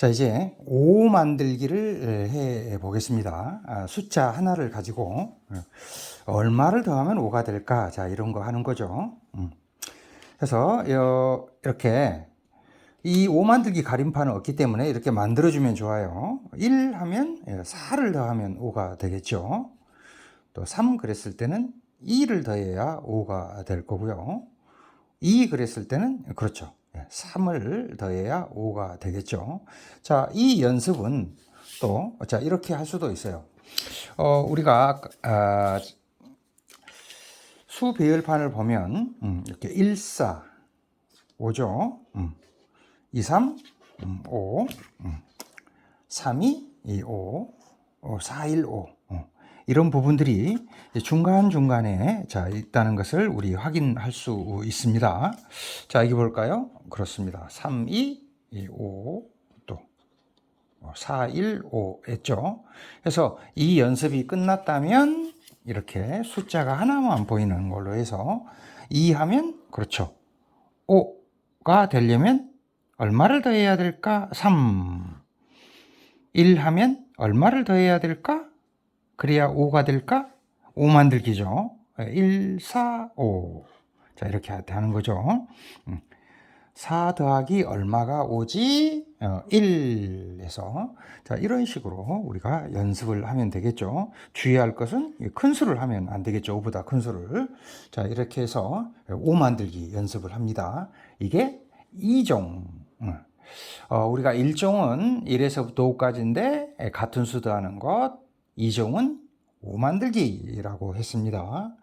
자, 이제 5 만들기를 해 보겠습니다. 아, 숫자 하나를 가지고 어, 얼마를 더하면 5가 될까? 자, 이런 거 하는 거죠. 음. 그래서 어, 이렇게 이 5 만들기 가림판은 없기 때문에 이렇게 만들어주면 좋아요. 1 하면 4를 더하면 5가 되겠죠. 또 3 그랬을 때는 2를 더해야 5가 될 거고요. 2 그랬을 때는 그렇죠. 3을 더해야 5가 되겠죠. 자, 이 연습은 또, 자, 이렇게 할 수도 있어요. 어, 우리가, 아, 수 배열판을 보면, 음, 이렇게 1, 4, 5죠. 음, 2, 3, 음, 5, 음, 3, 2, 2, 5, 어, 4, 1, 5. 어. 이런 부분들이 중간중간에 자, 있다는 것을 우리 확인할 수 있습니다. 자, 여기 볼까요? 그렇습니다. 3, 2, 2 5, 또 4, 1, 5 했죠. 그래서 이 연습이 끝났다면 이렇게 숫자가 하나만 보이는 걸로 해서 2 하면 그렇죠. 5가 되려면 얼마를 더해야 될까? 3. 1 하면 얼마를 더해야 될까? 그래야 5가 될까? 5 만들기죠. 1, 4, 5. 자, 이렇게 하는 거죠. 4 더하기 얼마가 오지? 어, 1에서. 자, 이런 식으로 우리가 연습을 하면 되겠죠. 주의할 것은 큰 수를 하면 안 되겠죠. 5보다 큰 수를. 자, 이렇게 해서 5 만들기 연습을 합니다. 이게 2종. 어, 우리가 1종은 1에서부터 5까지인데 같은 수 더하는 것. 2종은 5 만들기라고 했습니다.